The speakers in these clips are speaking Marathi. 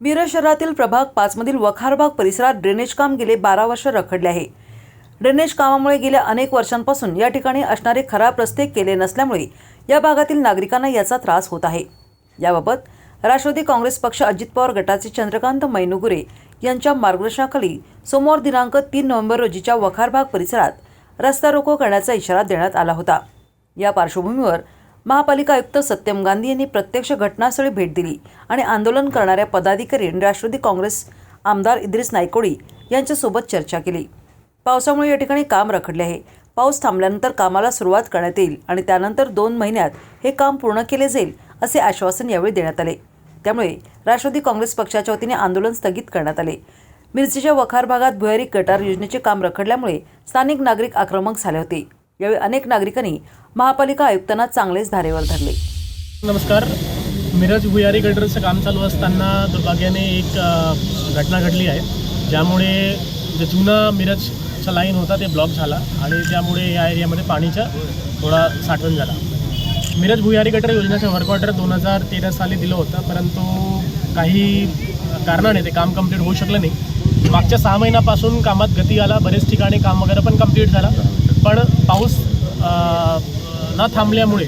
मिरज शहरातील प्रभाग पाचमधील वखारबाग परिसरात ड्रेनेज काम गेले बारा वर्ष रखडले आहे. ड्रेनेज कामामुळे गेल्या अनेक वर्षांपासून या ठिकाणी असणारे खराब रस्ते केले नसल्यामुळे या भागातील नागरिकांना याचा त्रास होत आहे. याबाबत राष्ट्रवादी काँग्रेस पक्ष अजित पवार गटाचे चंद्रकांत मैनुगुरे यांच्या मार्गदर्शनाखाली सोमवार दिनांक तीन नोव्हेंबर रोजीच्या वखारबाग परिसरात रस्ता रोको करण्याचा इशारा देण्यात आला होता. या पार्श्वभूमीवर महापालिका आयुक्त सत्यम गांधी यांनी प्रत्यक्ष घटनास्थळी भेट दिली आणि आंदोलन करणाऱ्या पदाधिकारी आणि राष्ट्रवादी काँग्रेस आमदार इद्रिस नायकोडी यांच्यासोबत चर्चा केली. पावसामुळे या ठिकाणी काम रखडले आहे. पाऊस थांबल्यानंतर कामाला सुरुवात करण्यात येईल आणि त्यानंतर दोन महिन्यात हे काम पूर्ण केले जाईल असे आश्वासन यावेळी देण्यात आले. त्यामुळे राष्ट्रवादी काँग्रेस पक्षाच्या वतीने आंदोलन स्थगित करण्यात आले. मिरचीच्या वखार भागात भुयारी गटार योजनेचे काम रखडल्यामुळे स्थानिक नागरिक आक्रमक झाले होते. यावेळी अनेक नागरिकांनी महापालिका आयुक्तांना चांगलेच धारेवर धरले. नमस्कार. मिरज भुयारी गटरचं काम चालू असताना दुर्भाग्याने एक घटना घडली आहे. ज्यामुळे जे जुना मिरजचा लाईन होता ते ब्लॉक झाला आणि त्यामुळे या एरियामध्ये पाणीचा थोडा साठवण झाला. मिरज भुयारी गटर योजनेचं वर्क ऑर्डर दोन हजार तेरा साली दिलं होतं परंतु काही कारणाने ते काम कंप्लीट होऊ शकलं नाही. मागच्या सहा महिन्यापासून कामात गती आला बरेच ठिकाणी काम वगैरे पण कंप्लीट झाला. पण पाऊस न थांबल्यामुळे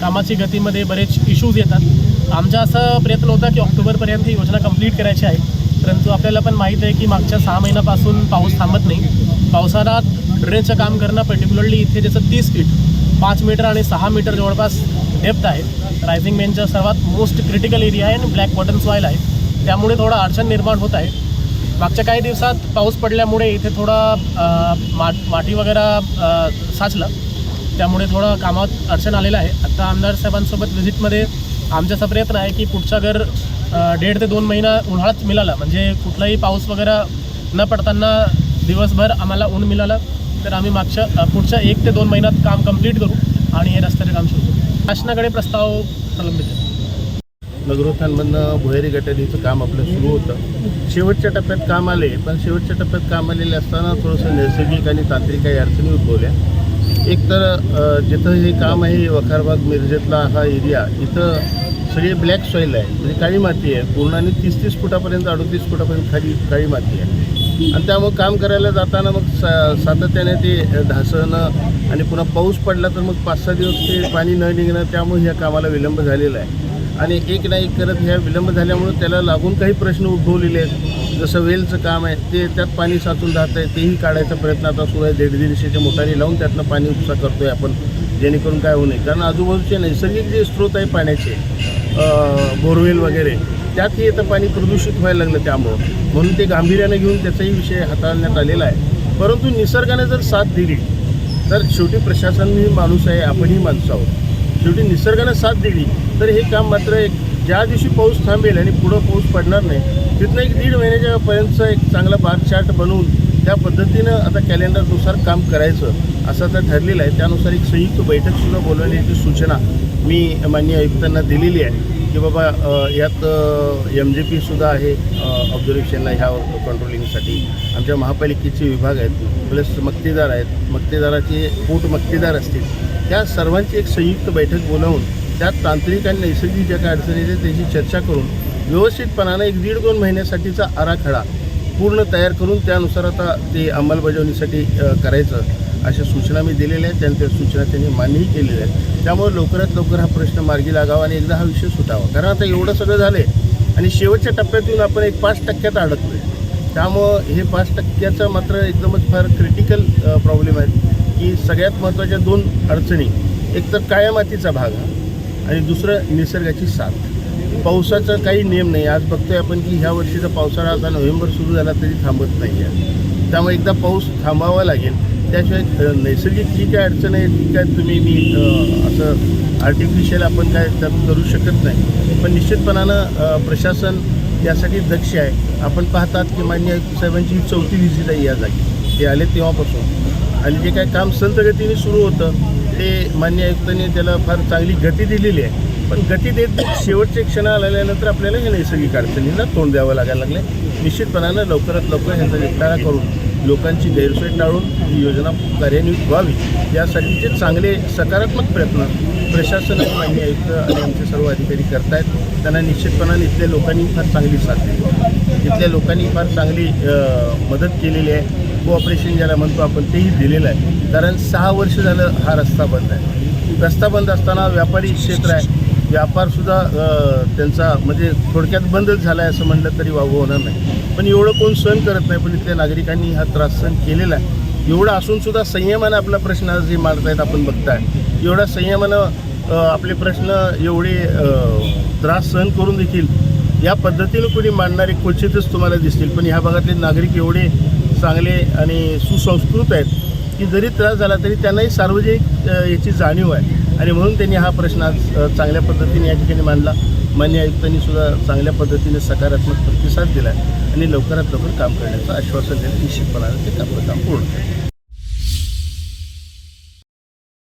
कामाची गतीमध्ये बरेच इश्यूज येतात. आमचा असा प्रयत्न होता की ऑक्टोबरपर्यंत ही योजना कंप्लीट करायची आहे. परंतु आपल्याला पण माहीत आहे की मागच्या सहा महिन्यापासून पाऊस थांबत नाही. पावसाळ्यात ड्रेनचं काम करणं पर्टिक्युलरली इथे त्याचं तीस फीट पाच मीटर आणि सहा मीटर जवळपास डेप्थ आहे. रायझिंग मेनचा सर्वात मोस्ट क्रिटिकल एरिया आहे आणि ब्लॅक बॉटम सॉईल आहे. त्यामुळे थोडा अडचण निर्माण होत आहे. मागच्या काही दिवसात पाऊस पडल्यामुळे इथे थोडा मा माटी वगैरे साचलं. त्यामुळे थोडं कामात अडचण आलेलं आहे. आता आमदार साहेबांसोबत व्हिजिटमध्ये आमचा प्रयत्न आहे की पुढचा घर डेढ ते दोन महिना उन्हाळ्यात मिळाला. म्हणजे कुठलाही पाऊस वगैरे न पडताना दिवसभर आम्हाला ऊन मिळालं. तर आम्ही मागच्या पुढच्या एक ते दोन महिन्यात काम कंप्लीट करू आणि हे रस्त्याचे काम सुरू करू. शासनाकडे प्रस्ताव प्रलंबित आहे. नगरोत्थानमधनं भुयारी गटारीचं काम आपलं सुरू होतं. शेवटच्या टप्प्यात काम आले पण शेवटच्या टप्प्यात काम आलेले असताना थोडंसं नैसर्गिक आणि तांत्रिक काही अडचणी उद्भवल्या. एक तर जिथं हे काम आहे वखारबाग मिरजेतला हा एरिया इथं सगळी ब्लॅक सॉईल आहे. म्हणजे काळी माती आहे. पूर्ण आणि तीस तीस फुटापर्यंत अडतीस फुटापर्यंत खाली काळी माती आहे. आणि त्यामुळे काम करायला जाताना मग सा सातत्याने ते ढासळणं आणि पुन्हा पाऊस पडला तर मग पाच सहा दिवस ते पाणी न निघणं त्यामुळे ह्या कामाला विलंब झालेला आहे. आणि एक ना एक करत ह्या विलंब झाल्यामुळं त्याला लागून काही प्रश्न उद्भवलेले आहेत. जसं वेलचं काम आहे ते त्यात पाणी साचून जात आहे तेही काढायचा प्रयत्न आता सुरू आहे. दीड दीडशेच्या मोटारी लावून त्यातनं पाणी उपसा करतोय आपण जेणेकरून काय होऊ नये. कारण आजूबाजूचे नैसर्गिक जे स्रोत आहे पाण्याचे बोरवेल वगैरे त्यातही आता पाणी प्रदूषित व्हायला लागलं त्यामुळं. म्हणून ते गांभीर्यानं घेऊन त्याचाही विषय हाताळण्यात आलेला आहे. परंतु निसर्गाने जर साथ दिली तर शेवटी प्रशासन ही माणूस आहे आपणही माणसं आहोत. शेवटी निसर्गानं साथ दिली तर हे काम मात्र एक ज्या दिवशी पाऊस थांबेल आणि पुढं पाऊस पडणार नाही तिथनं एक दीड महिन्याच्या पर्यंतचा एक चांगला बार चार्ट बनवून त्या पद्धतीनं आता कॅलेंडरनुसार काम करायचं असं आता ठरलेलं आहे. त्यानुसार एक संयुक्त बैठकसुद्धा बोलवण्याची सूचना मी माननीय आयुक्तांना दिलेली आहे की बाबा यात एम जे पीसुद्धा आहे ऑब्झर्वेशनला ह्या कंट्रोलिंगसाठी आमच्या महापालिकेचे विभाग आहेत प्लस मक्तेदार आहेत. मक्तेदाराचे पोट मक्तेदार असतील. त्या सर्वांची एक संयुक्त बैठक बोलावून त्यात तांत्रिक आणि नैसर्गिक ज्या काही अडचणी आहेत त्याची चर्चा करून व्यवस्थितपणानं एक दीड दोन महिन्यासाठीचा आराखडा पूर्ण तयार करून त्यानुसार आता ते अंमलबजावणीसाठी करायचं अशा सूचना मी दिलेल्या आहेत. त्यांच्या सूचना त्यांनी मान्यही केलेल्या आहेत. त्यामुळे लवकरात लवकर हा प्रश्न मार्गी लागावा आणि एकदा हा विषय सुटावा. कारण आता एवढं सगळं झालं आहे आणि शेवटच्या टप्प्यात येऊन आपण एक पाच टक्क्यात अडकलो आहे त्यामुळं हे पाच टक्क्याचं मात्र एकदमच फार क्रिटिकल प्रॉब्लेम आहे की सगळ्यात महत्त्वाच्या दोन अडचणी. एक तर काळ्या मातीचा भाग हा आणि दुसरं निसर्गाची साथ. पावसाचा काही नियम नाही. आज बघतोय आपण की ह्या वर्षीचा पावसाळा आता नोव्हेंबर सुरू झाला तरी थांबत नाही आहे त्यामुळे एकदा पाऊस थांबावा लागेल. त्याशिवाय नैसर्गिक जी काय अडचण आहे ती काय तुम्ही मी असं आर्टिफिशियल आपण काय त्यात करू शकत नाही. पण निश्चितपणानं प्रशासन यासाठी दक्ष आहे. आपण पाहतात की मान्य साहेबांची चौथी व्हिजिट आहे या जागी. ते आले तेव्हापासून. आणि जे काय काम संत गतीने सुरू होतं ते मान्य आयुक्तांनी त्याला फार चांगली गती दिलेली आहे. पण गती देत शेवटचे क्षण आल्यानंतर आपल्याला हे नैसर्गिक अडचणींना तोंड द्यावं लागायला लागलं. निश्चितपणानं लवकरात लवकर ह्याचा निपटारा करून लोकांची गैरसोय टाळून ही योजना कार्यान्वित व्हावी. यासाठीचे चांगले सकारात्मक प्रयत्न प्रशासन आणि मान्य आयुक्त आणि आमचे सर्व अधिकारी करतायत. त्यांना निश्चितपणाने इथल्या लोकांनी फार चांगली साथ दिली. इथल्या लोकांनी फार चांगली मदत केलेली आहे. कोऑपरेशन ज्याला म्हणतो आपण तेही दिलेलं आहे. कारण सहा वर्ष झालं हा रस्ता बंद आहे. रस्ता बंद असताना व्यापारी क्षेत्र आहे. व्यापारसुद्धा त्यांचा म्हणजे थोडक्यात बंदच झाला आहे असं म्हणलं तरी वागू होणार नाही. पण एवढं कोण सहन करत नाही पण इथल्या नागरिकांनी हा त्रास सहन केलेला आहे. एवढं असूनसुद्धा संयमानं आपला प्रश्न आज जे मारतायत आपण बघताय एवढा संयमानं आपले प्रश्न एवढे त्रास सहन करून देखील या पद्धतीनं कोणी मांडणारे क्वचितच तुम्हाला दिसतील. पण ह्या भागातले नागरिक एवढे चांगले आणि सुसंस्कृत आहेत की जरी त्रास झाला तरी त्यांनाही सार्वजनिक याची जाणीव आहे. आणि म्हणून त्यांनी हा प्रश्न आज चांगल्या पद्धतीने या ठिकाणी मांडला. मान्य आयुक्तांनी सुद्धा चांगल्या पद्धतीने सकारात्मक प्रतिसाद दिला आणि लवकरात लवकर काम करण्याचं आश्वासन दिलं. निश्चितपणाने ते आपलं काम पूर्ण